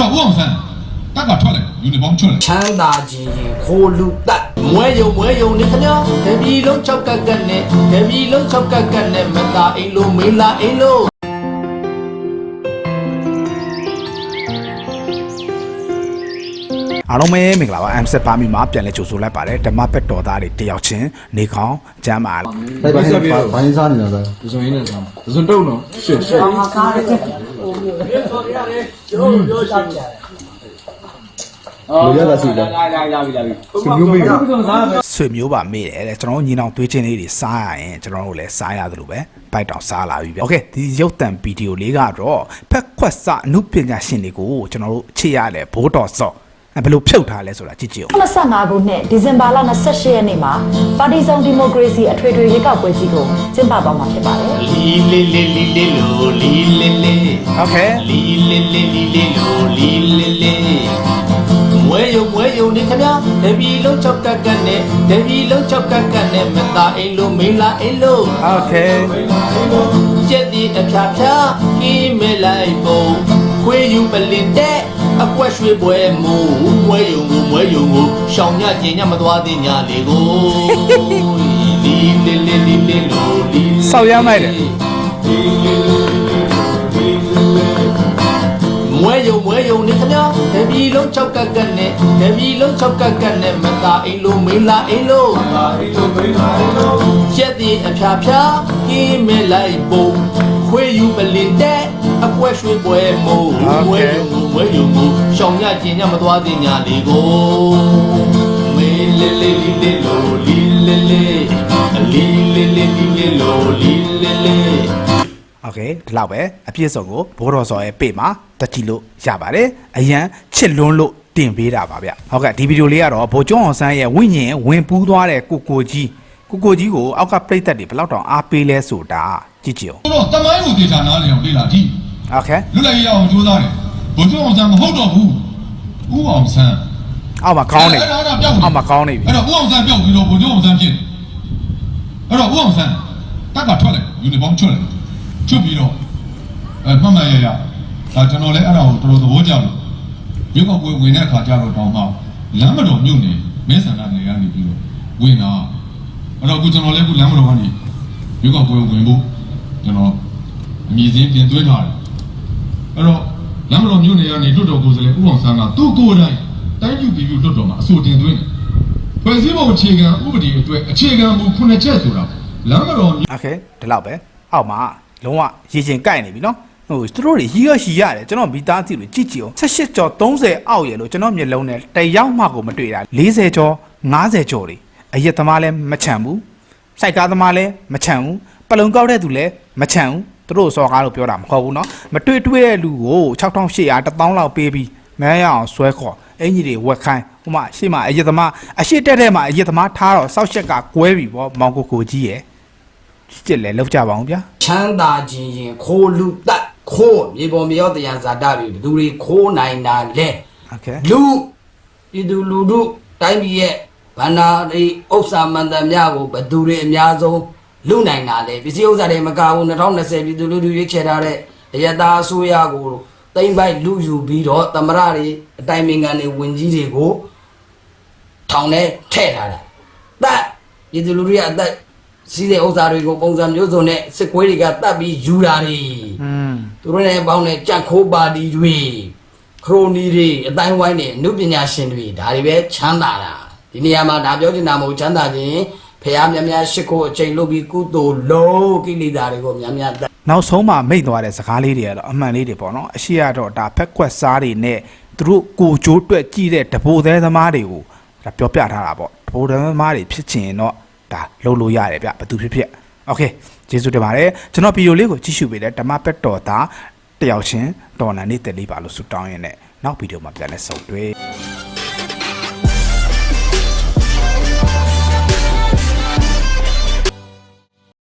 တော့ဦးအောင်ဆန်းတက်ကထွက်လိုက်ယူနီဖောင်းထွက်လိုက်ချမ်းသာခြင်းရင်ခိုးလူတက်မွဲယုံမွဲယုံနေခမတပီလုံး၆ကက်ကက်နဲ့တပီလုံး၆ကက်ကက်နဲ့မသာအိမ်လိုမေးလာအိမ်လိုအားလုံးပဲမင်္ဂလာပါ M7 ပါမီမှာပြန်လဲကြိုဆိုလိုက်ပါတယ်ဓမ္မပက်တော်သားတွေတယောက်ချင်းနေကောင်းကျမ်းပါဘိုင်ဘိုင်ဘိုင်စားနေတာလားဒီဆိုရင်းနဲ့စားဒီဆိုတုံးတော့ရှစ်ရှစ်လူရတာ ပြောဆိုရတယ်ပြောပြောရှိတယ်အော်ရတာစီလာလာလာပြီလာပြီဆွေမျိုးမေးဆွေမျိုးပါမေးတယ်တဲ့ကျွန်တော်တို့ညီနောင်တွေးချင်းလေးတွေစားရရင်ကျွန်တော်တို့လည်းစားရသလိုပဲဘိုက်တောင်စားလာပြီဗျ။ Okay ဒီရုပ်သံဗီဒီယိုလေးကတော့ဖက်ခွက်စအမှုပညာရှင်တွေကိုကျွန်တော်တို့ချစ်ရတယ်ဘိုးတော်ဆော့ဘယ်လိုဖြုတ်ထားလဲဆိုတာကြည့်ကြည့်အောင်25ခုနှစ်ဒီဇင်ဘာလ28ရက်နေ့မှာပါတီစုံဒီမိုကရေစီအထွေထွေရွေးကောက်ပွဲကြီးကို ကျင်းပသွားမှာဖြစ်ပါတယ် လီလီလီလီလီလိုလီလီလီ โอเค လီလီလီလီလီလိုလီလီလီမွဲယုံမွဲယုံနေခမတပီလုံး၆ကက်ကက်နဲ့တပီလုံး၆ကက်ကက်နဲ့မသာအိမ်လိုမေးလာအိမ်လို โอเค ကျက်ဒီအဖျားဖျားကင်းမဲလိုက်ပုံခွေးယူပလင်တဲ့အကွက်ရွှေပွဲမူမွဲယုံကိုမွဲယုံကိုရှောင်ညကျင်ညမသွားတဲ့ညလေးကိုလီလီလီလီလီလိုလီ ဆောက်ရမ်းလိုက်တယ်မွဲယုံမွဲယုံနေခမတပီလုံး၆ကက်ကက်နဲ့တပီလုံး၆ကက်ကက်နဲ့မသာအိမ်လိုမေးလာအိမ်လိုကျက်ဒီအဖျားဖျားကင်းမဲလိုက်ပုံခွေးယူပလင်တဲ့အကွက်ရွှေပွဲမူမွဲယုံကိုမွဲယုံကိုရှောင်ညကျင်ညမသွားတဲ့ညလေးကိုမေးလေလေလီလေလိုလီလေ လေလီလေလေလီလေလိုလီလေလေ โอเคဒီလောက်ပဲအပြည့်စုံကိုဘိုးတော်စော်ရဲ့ပေမှာတက်ကြည့်လို့ရပါတယ်အရန်ချစ်လွန်းလို့တင်ပေးတာပါဗျဟုတ်ကဲ့ဒီဗီဒီယိုလေးကတော့ဗိုလ်ကျောင်းအောင်ဆန်းရဲ့ဝိညာဉ်ဝင်ပူးသွားတဲ့ကိုကိုကြီးကိုကိုကြီးကိုအောက်ကပြိသက်တွေဘယ်လောက်တောင်အားပေးလဲဆိုတာကြည့်ကြည့်အောင် တော့တမိုင်းကိုဒေတာနားလည်အောင်လေ့လာကြည့် โอเค လွတ်လပ်ရေးအောင်ကြိုးစားတယ်ဘုရားအောင်ဆန်းမဟုတ်တော့ဘူးဦးအောင်ဆန်း အောက်မှာကောင်းနေပြီ အဲ့ဒါပြောက် အောက်မှာကောင်းနေပြီ အဲ့တော့ဦးအောင်ဆန်းပြောက်ပြီးတော့ဘုရားအောင်ဆန်းဖြစ် အဲ့တော့ဦးအောင်ဆန်းတက်ကထွက်လိုက်ယူနီဖောင်းထွက်လိုက်ထွက်ပြီးတော့အဲမှတ်မှန်ရရဒါကျွန်တော်လည်းအဲ့ဒါကိုတော်တော်သဘောကျလို့ရုပ်ောက်ပွဲဝင်တဲ့အခါကျတော့တောင်းမှလမ်းမတော်မြို့နယ်မဲဆန္ဒနယ်ကနေပြီးတော့ဝင်တာအဲ့တော့အခုကျွန်တော်လည်းအခုလမ်းမတော်ကနေရုပ်ောက်ပွဲဝင်ဖို့ကျွန်တော်အမည်စင်းပြင်သွင်းထားတယ်အဲ့တော့လမ်းမတော်မြို့နယ်ကနေလွတ်တော်ကိုယ်စားလှယ်ဦးအောင်ဆန်းကသူ့ကိုယ်တိုင်တိုင်းပြည်ပြည်လွတ်တော်မှာအဆိုတင်သွင်းတယ်။ ဖွဲ့စည်းပုံအခြေခံဥပဒေအတွက်အခြေခံမူခုနှစ်ချက်ဆိုတာလမ်းမတော်မြို့ โอเคဒီလောက်ပဲအောက်မှာလုံးဝရေချင်ကိုက်နေပြီနော်ဟိုသူတို့တွေရီရရှိရတယ်ကျွန်တော်မိသားစုတွေကြည့်ကြည့်အောင်18ကျော်30အောက်ရလို့ကျွန်တော်မျက်လုံးနဲ့တယောက်မှကိုမတွေ့တာ40ကျော်50ကျော်တွေအရက်သမားလည်းမချမ်းဘူးစိုက်ကားသမားလည်းမချမ်းဘူးပလုံကောက်တဲ့သူလည်းမချမ်းဘူးသူတို့စော်ကားလို့ပြောတာမဟုတ်ဘူးเนาะမတွေ့တွေ့တဲ့လူကို6800 1000လောက်ပေးပြီးမရရအောင်ဆွဲခေါ် အင်ကြီးတွေဝက်ခိုင်းဟိုမှာရှေ့မှာအရက်သမားအရှိတက်တဲ့မှာအရက်သမားထားတော့စောက်ချက်ကကွဲပြီဗောမောင်ကိုကိုကြီးရယ် ကြည့်လေလောက်ကြပါအောင်ဗျာ ချမ်းသာခြင်းရင်ခိုးလူတက်ခိုးမြေပေါ်မြေရောက်တရားဇာတတွေဘယ်သူတွေခိုးနိုင်တာလဲ โอเค လူပြည်သူလူထုတိုင်းပြည်ရဲ့ဗန္နာတွေဥစ္စာမန္တများကိုဘယ်သူတွေအများဆုံးလူနိုင်တာလဲပစ္စည်းဥစ္စာတွေမကဘူး2020ပြည်သူလူထုရွေးချယ်ထားတဲ့အယက်သားအစိုးရကို တိမ့်ပိုက်လူယူပြီးတော့သမရတွေအတိုင်ပင်ခံတွေဝင်ကြီးတွေကိုထောင်ထဲထည့်ထားတာတက်ပြည်သူလူထုရဲ့အသက်စီးတဲ့ဥစ္စာတွေကိုပုံစံမျိုးစုံနဲ့စစ်ကွေးတွေကတတ်ပြီးယူတာတွေอืมသူတို့နဲ့ပေါင်းတဲ့ကြက်ခိုးပါတီတွေခရိုနီတွေအတိုင်းဝိုင်းတွေအမှုပညာရှင်တွေဒါတွေပဲချမ်းသာတာဒီနေရာမှာဒါပြောချင်တာမဟုတ်ချမ်းသာခြင်း ဖះမြတ်မြတ်ရှိခိုးအချိန်လုပ်ပြီးကုသိုလ်လုံးကိလေသာတွေကိုမြတ်မြတ်တတ် နောက်ဆုံးမှမိတ်သွားတဲ့စကားလေးတွေကတော့အမှန်လေးတွေပေါ့နော်အရှိရတော့ဒါဖက်ကွက်စားတွေနဲ့သူတို့ကိုကြိုးတွက်ကြည့်တဲ့တဘိုသေးသမားတွေကိုဒါပြောပြထားတာပေါ့တဘိုသေးသမားတွေဖြစ်ချင်ရင်တော့ဒါလုပ်လို့ရတယ်ဗျဘသူဖြစ်ဖြစ်โอเคကျေးဇူးတင်ပါတယ်ကျွန်တော်ဗီဒီယိုလေးကိုကြည့်ရှုပေးတဲ့ဓမ္မပက်တော်သားတယောက်ချင်းတော်လန်နေတဲ့လေးပါလို့ဆုတောင်းရင်းနဲ့နောက်ဗီဒီယိုမှာပြန်လဲဆုံတွေ့